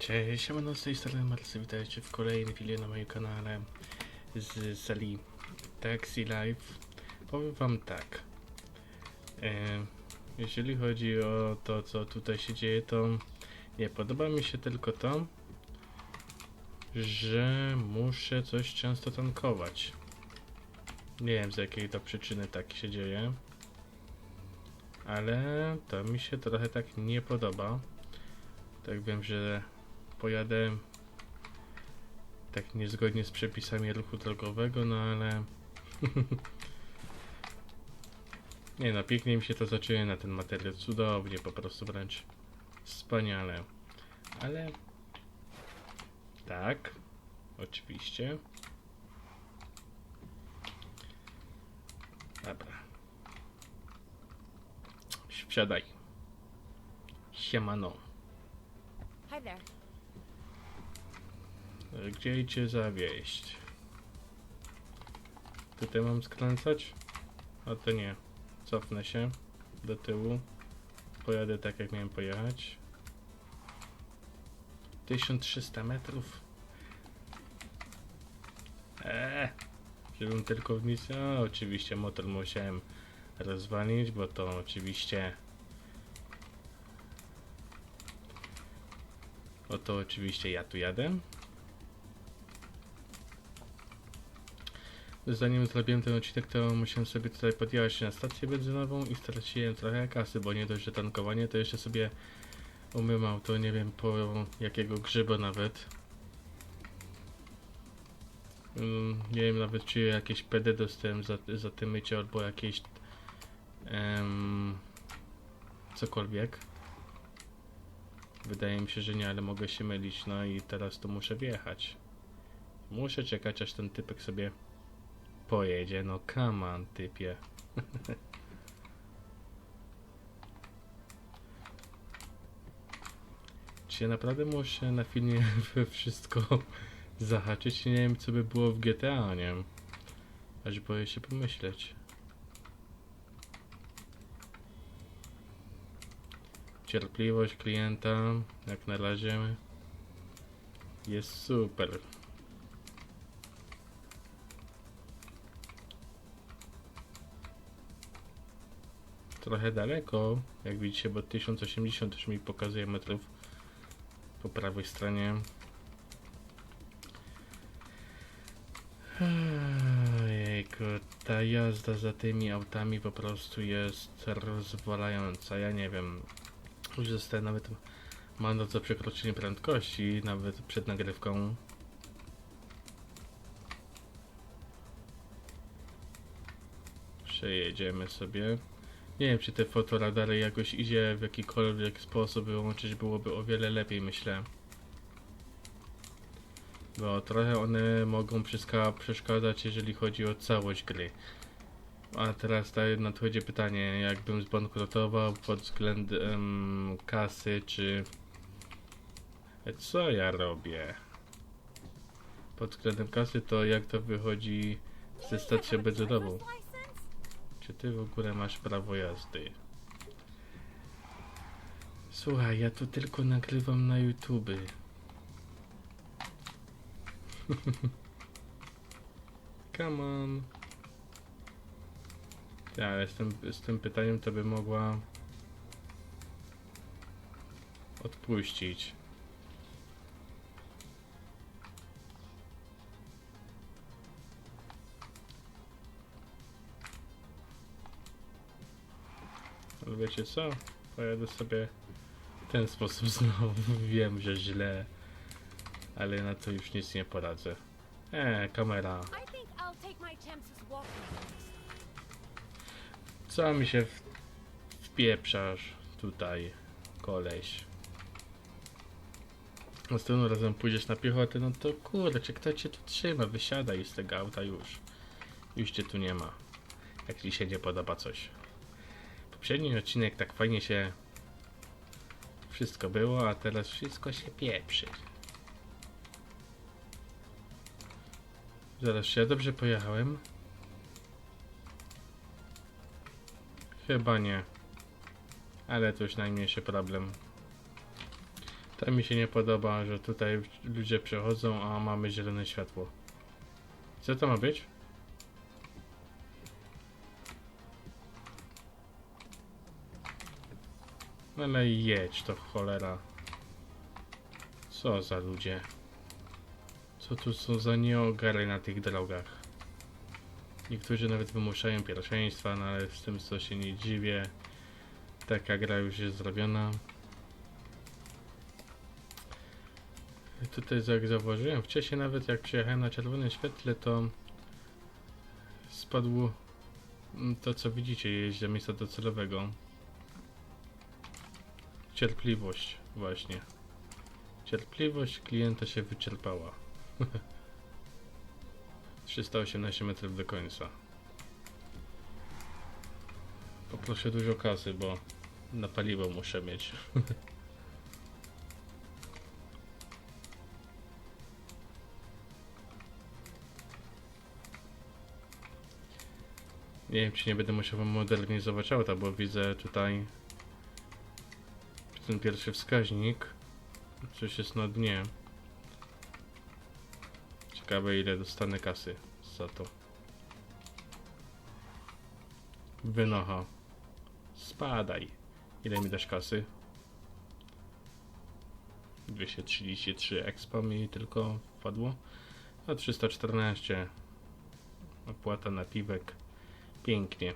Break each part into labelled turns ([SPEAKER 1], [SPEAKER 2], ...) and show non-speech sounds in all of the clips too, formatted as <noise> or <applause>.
[SPEAKER 1] Cześć, siemano, z tej strony Marcy, witajcie w kolejnym filmie na moim kanale z serii Taxi Live. Powiem wam tak, e, jeżeli chodzi o to, co tutaj się dzieje, to nie podoba mi się tylko to, że muszę coś często tankować. Nie wiem z jakiej to przyczyny tak się dzieje, ale to mi się trochę tak nie podoba. Tak wiem, że pojadę tak niezgodnie z przepisami ruchu drogowego, no ale <laughs> nie no, pięknie mi się to zaczyna na ten materiał, cudownie, po prostu wręcz wspaniale, ale tak, oczywiście. Dobra. Wsiadaj. Siemano.
[SPEAKER 2] Hi there.
[SPEAKER 1] Gdzie cię zawieść? Tutaj mam skręcać? A to nie. Cofnę się do tyłu. Pojadę tak jak miałem pojechać. 1300 metrów. Eee, żebym tylko w nic. A, oczywiście motor musiałem rozwalić, bo to oczywiście. Oto oczywiście ja tu jadę. Zanim zrobiłem ten odcinek, to musiałem sobie tutaj podjechać na stację benzynową i straciłem trochę kasy, bo nie dość, że tankowanie, to jeszcze sobie umyłem auto, nie wiem po jakiego grzyba nawet. Mm, Nie wiem nawet czy jakieś PD dostałem za, za tym mycie albo jakieś cokolwiek. Wydaje mi się, że nie, ale mogę się mylić, no i teraz to muszę wjechać. Muszę czekać aż ten typek sobie pojedzie, no come on, typie. Czy ja naprawdę muszę na filmie <laughs> wszystko zahaczyć? Nie wiem, co by było w GTA, nie wiem. Aż boję się pomyśleć. Cierpliwość klienta, jak na razie, jest super. Trochę daleko, jak widzicie, bo 1080 już mi pokazuje metrów po prawej stronie. Ojejku, ta jazda za tymi autami po prostu jest rozwalająca. Ja nie wiem, już zostałem nawet mandat za przekroczenie prędkości, nawet przed nagrywką. Przejedziemy sobie. Nie wiem, czy te fotoradary jakoś idzie w jakikolwiek sposób wyłączyć, byłoby o wiele lepiej, myślę. Bo trochę one mogą przeszka- przeszkadzać, jeżeli chodzi o całość gry. A teraz nadchodzi pytanie, jakbym zbankrutował pod względem kasy, czy... Co ja robię? Pod względem kasy, to jak to wychodzi ze stacją benzynową? Czy ty w ogóle masz prawo jazdy? Słuchaj, ja tu tylko nagrywam na YouTube. <laughs> Come on. Ja, ale z tym, z tym pytaniem to by mogła odpuścić. Wiecie co? Pojadę sobie w ten sposób <laughs> znowu. Wiem, że źle, ale na to już nic nie poradzę. Eee, kamera. Co mi się w... wpieprzasz tutaj, koleś? Następnym razem pójdziesz na piechotę, no to kurczę, kto cię tu trzyma? Wysiadaj z tego auta już. Już cię tu nie ma. Jak ci się nie podoba coś. Poprzedni odcinek tak fajnie się wszystko było, a teraz wszystko się pieprzy. Zaraz, czy ja dobrze pojechałem? Chyba nie. Ale to już najmniejszy problem. To mi się nie podoba, że tutaj ludzie przechodzą, a mamy zielone światło. Co to ma być? Ale jedź to cholera. Co za ludzie? Co tu są za nieogary na tych drogach? Niektórzy nawet wymuszają pierwszeństwa, no ale z tym co się nie dziwię. Taka gra już jest zrobiona. Tutaj jak zauważyłem, wcześniej nawet jak przyjechałem na czerwonym świetle, to spadło to co widzicie, jeździ do miejsca docelowego. Cierpliwość, właśnie. Cierpliwość klienta się wyczerpała. <laughs> 318 metrów do końca. Poproszę dużo kasy, bo na paliwo muszę mieć. <laughs> Nie wiem, czy nie będę musiał modernizować auta, bo widzę tutaj ten pierwszy wskaźnik. Coś jest na dnie. Ciekawe ile dostanę kasy za to. Wynocha. Spadaj. Ile mi dasz kasy? 233 expa mi tylko wpadło. A 314. Opłata na piwek. Pięknie.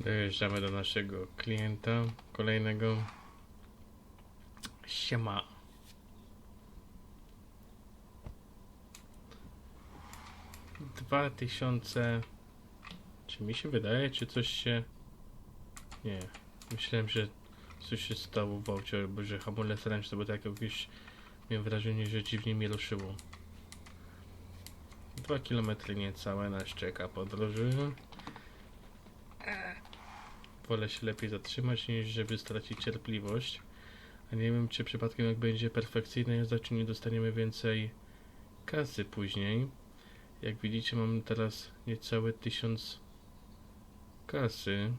[SPEAKER 1] Dojeżdżamy do naszego klienta kolejnego. Siema. Dwa tysiące. Czy mi się wydaje, czy coś się. Nie. Myślałem, że coś się stało w aucie, albo że hamulec ręczny, bo tak jakieś. Miałem wrażenie, że dziwnie mi ruszyło. Dwa kilometry niecałe nas czeka podróży. Wolę się lepiej zatrzymać, niż żeby stracić cierpliwość. A nie wiem, czy przypadkiem jak będzie perfekcyjna jazda, czy nie dostaniemy więcej kasy później. Jak widzicie, mamy teraz niecałe 1000 kasy.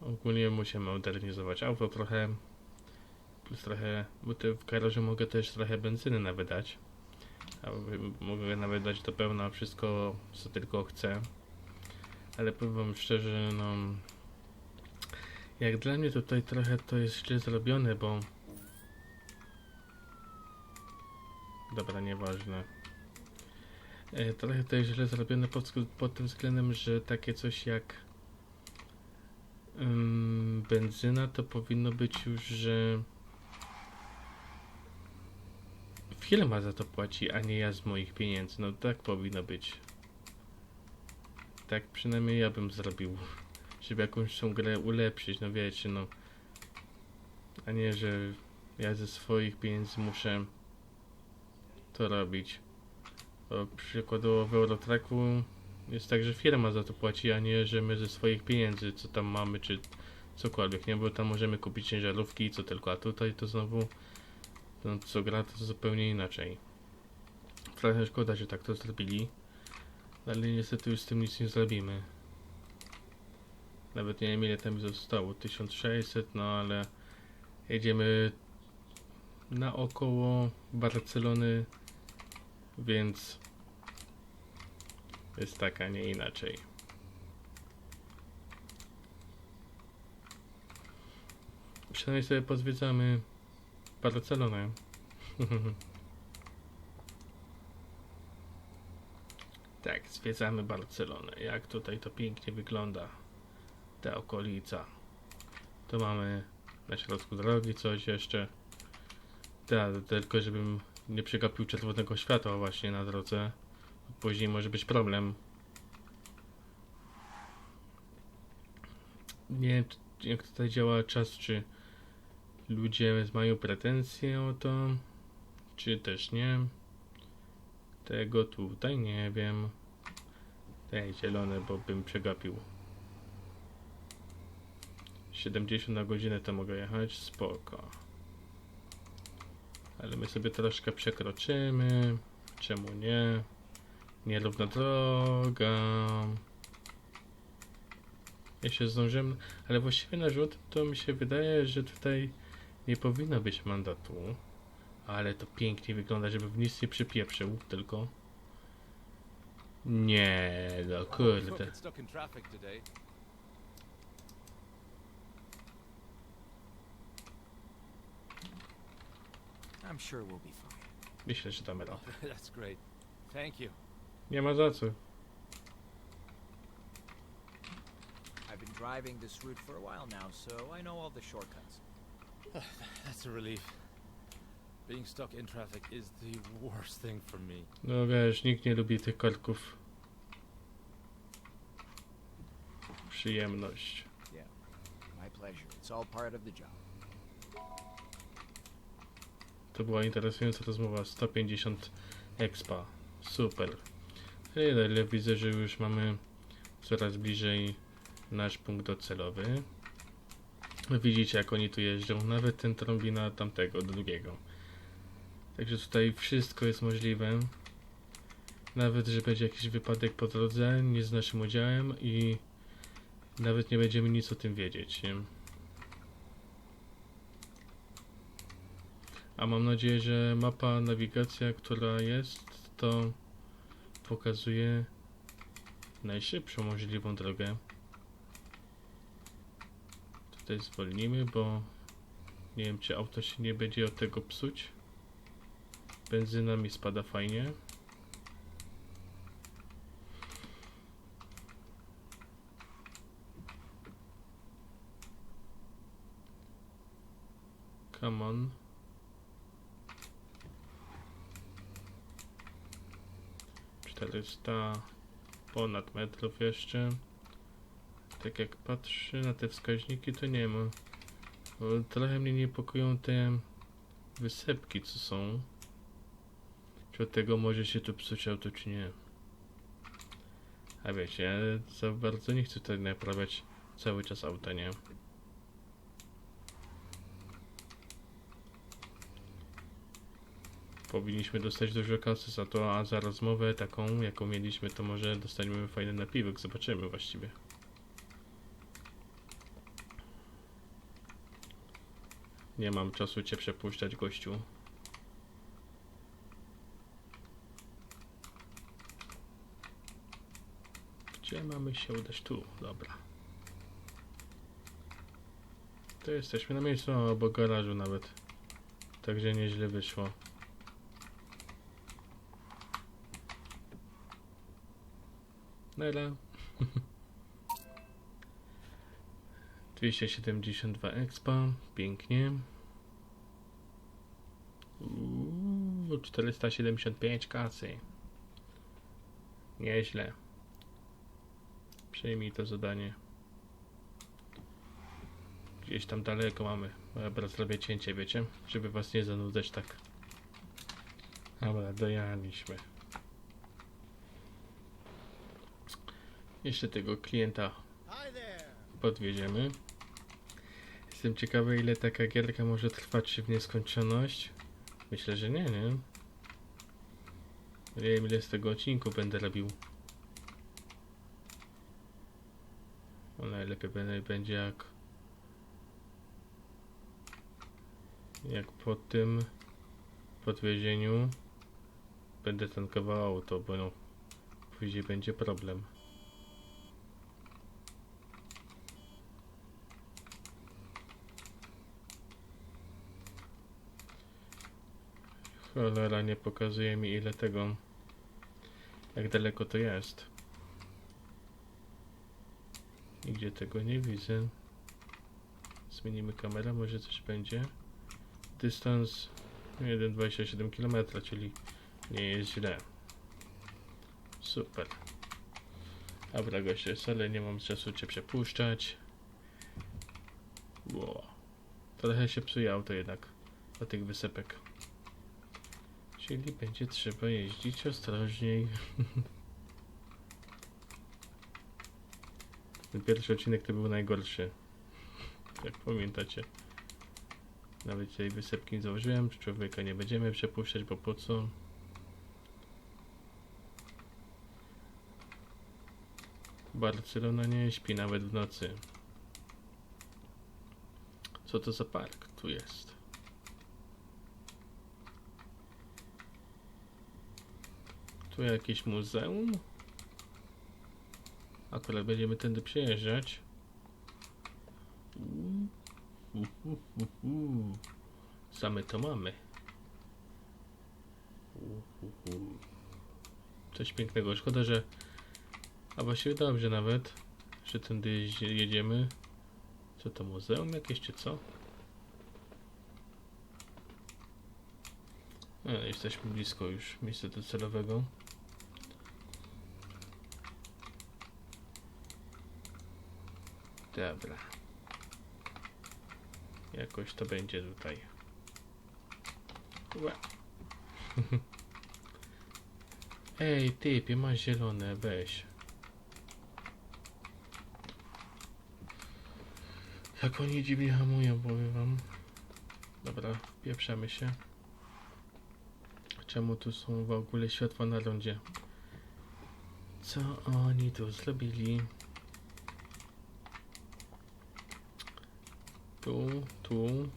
[SPEAKER 1] Ogólnie musimy modernizować auto trochę. Plus trochę, bo te w garażu mogę też trochę benzyny nawet dać. Mogę nawet dać do pełna wszystko, co tylko chcę. Ale powiem wam szczerze, no... Jak dla mnie tutaj trochę to jest źle zrobione, bo... Dobra, nieważne. E, trochę to jest źle zrobione pod, pod tym względem, że takie coś jak ym, benzyna to powinno być już, że firma za to płaci, a nie ja z moich pieniędzy. No tak powinno być. Tak przynajmniej ja bym zrobił. Żeby jakąś tą grę ulepszyć, no wiecie, no. A nie, że ja ze swoich pieniędzy muszę to robić. Bo przykładowo w Eurotracku jest tak, że firma za to płaci, a nie, że my ze swoich pieniędzy, co tam mamy, czy cokolwiek, nie? Bo tam możemy kupić ciężarówki, co tylko, a tutaj to znowu no co gra to zupełnie inaczej. Trochę szkoda, że tak to zrobili. Ale niestety już z tym nic nie zrobimy. Nawet nie wiem ile tam zostało. 1600, no ale jedziemy naokoło Barcelony, więc jest tak, a nie inaczej. Przynajmniej sobie pozwiedzamy Barcelonę. <laughs> tak, zwiedzamy Barcelonę. Jak tutaj to pięknie wygląda. Ta okolica. Tu mamy na środku drogi coś jeszcze. Tak, tylko żebym nie przegapił czerwonego światła właśnie na drodze. Później może być problem. Nie wiem, jak tutaj działa czas, czy ludzie mają pretensje o to, czy też nie. Tego tutaj nie wiem. Daj zielone, bo bym przegapił. 70 na godzinę to mogę jechać, spoko. Ale my sobie troszkę przekroczymy. Czemu nie? Nierówna droga. Jeszcze zdążymy, ale właściwie na rzut to mi się wydaje, że tutaj nie powinno być mandatu. Ale to pięknie wygląda, żeby w nic nie przypieprzył, tylko... Nie, no kurde.
[SPEAKER 3] I'm sure we'll be fine.
[SPEAKER 1] Myślę, że damy radę. <laughs>
[SPEAKER 4] That's great. Thank you.
[SPEAKER 1] Nie ma za co.
[SPEAKER 3] I've been driving this route for a while now, so I know all the shortcuts.
[SPEAKER 4] That's a relief. Being stuck in traffic is the worst thing for me.
[SPEAKER 1] No wiesz, nikt nie lubi tych korków. Przyjemność.
[SPEAKER 3] My pleasure. It's all part of the job.
[SPEAKER 1] To była interesująca rozmowa. 150 expa. Super. Nagle widzę, że już mamy coraz bliżej nasz punkt docelowy. Widzicie, jak oni tu jeżdżą. Nawet ten trąbi na tamtego, drugiego. Także tutaj wszystko jest możliwe. Nawet, że będzie jakiś wypadek po drodze, nie z naszym udziałem i nawet nie będziemy nic o tym wiedzieć. Nie? A mam nadzieję, że mapa nawigacja, która jest, to pokazuje najszybszą możliwą drogę. Tutaj zwolnimy, bo nie wiem, czy auto się nie będzie od tego psuć. Benzyna mi spada fajnie. Come on. Czterysta ponad metrów jeszcze. Tak jak patrzę na te wskaźniki, to nie ma. Trochę mnie niepokoją te wysepki, co są. Czy od tego może się tu psuć auto, czy nie. A wiecie, ja za bardzo nie chcę tutaj naprawiać cały czas auta, nie? Powinniśmy dostać dużo kasy za to, a za rozmowę taką, jaką mieliśmy, to może dostaniemy fajny napiwek, zobaczymy właściwie. Nie mam czasu cię przepuszczać, gościu. Gdzie mamy się udać? Tu, dobra. To jesteśmy na miejscu obok garażu nawet. Także nieźle wyszło. Nela. <laughs> 272 expa, pięknie. Uuu, 475 kasy. Nieźle. Przyjmij to zadanie. Gdzieś tam daleko mamy. Dobra, zrobię cięcie, wiecie? Żeby was nie zanudzać tak. Dobra, dojechaliśmy. Jeszcze tego klienta podwieziemy. Jestem ciekawy, ile taka gierka może trwać w nieskończoność. Myślę, że nie, nie? Nie wiem, ile z tego odcinku będę robił. Najlepiej będzie- jak... Jak po tym podwiezieniu będę tankował auto, bo no, później będzie problem. Cholera nie pokazuje mi ile tego, jak daleko to jest. Nigdzie tego nie widzę. Zmienimy kamerę, może coś będzie. Dystans 1,27 km, czyli nie jest źle. Super. Dobra goście, wcale nie mam czasu cię przepuszczać. Wow. Trochę się psuje auto jednak do tych wysepek. Czyli będzie trzeba jeździć ostrożniej. <laughs> Ten pierwszy odcinek to był najgorszy. Jak pamiętacie. Nawet tej wysepki nie założyłem. Człowieka nie będziemy przepuszczać, bo po co? Barcelona nie śpi nawet w nocy. Co to za park tu jest? Tu jakieś muzeum? Akurat będziemy tędy przejeżdżać. Uuu, u, u, u, u. Same to mamy. Coś pięknego. Szkoda, że. A właściwie dobrze nawet, że tędy jedziemy. Co to muzeum jakieś czy co? E, jesteśmy blisko już miejsca docelowego. Dobra. Jakoś to będzie tutaj. <laughs> Ej, typie, masz zielone, weź. Jak oni dziwnie hamują, powiem wam. Dobra, pieprzamy się. Czemu tu są w ogóle światła na rondzie? Co oni tu zrobili? Tu, tu.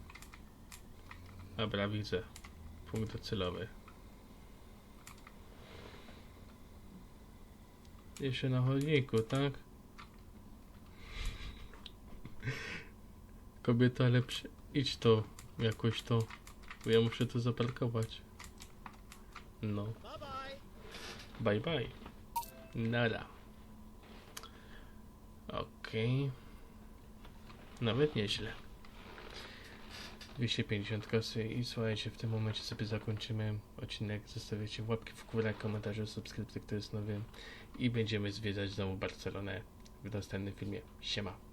[SPEAKER 1] Dobra, widzę. Punkt docelowy. Jeszcze na chodniku, tak? <laughs> Kobieta, ale idź to jakoś to. Bo ja muszę tu zaparkować. No. Bye bye. Nada. Okej. Nawet nieźle. 250 kasy i słuchajcie, w tym momencie sobie zakończymy odcinek. Zostawiacie łapki w górę, komentarze, subskrypcje, kto jest nowy i będziemy zwiedzać znowu Barcelonę w następnym filmie. Siema.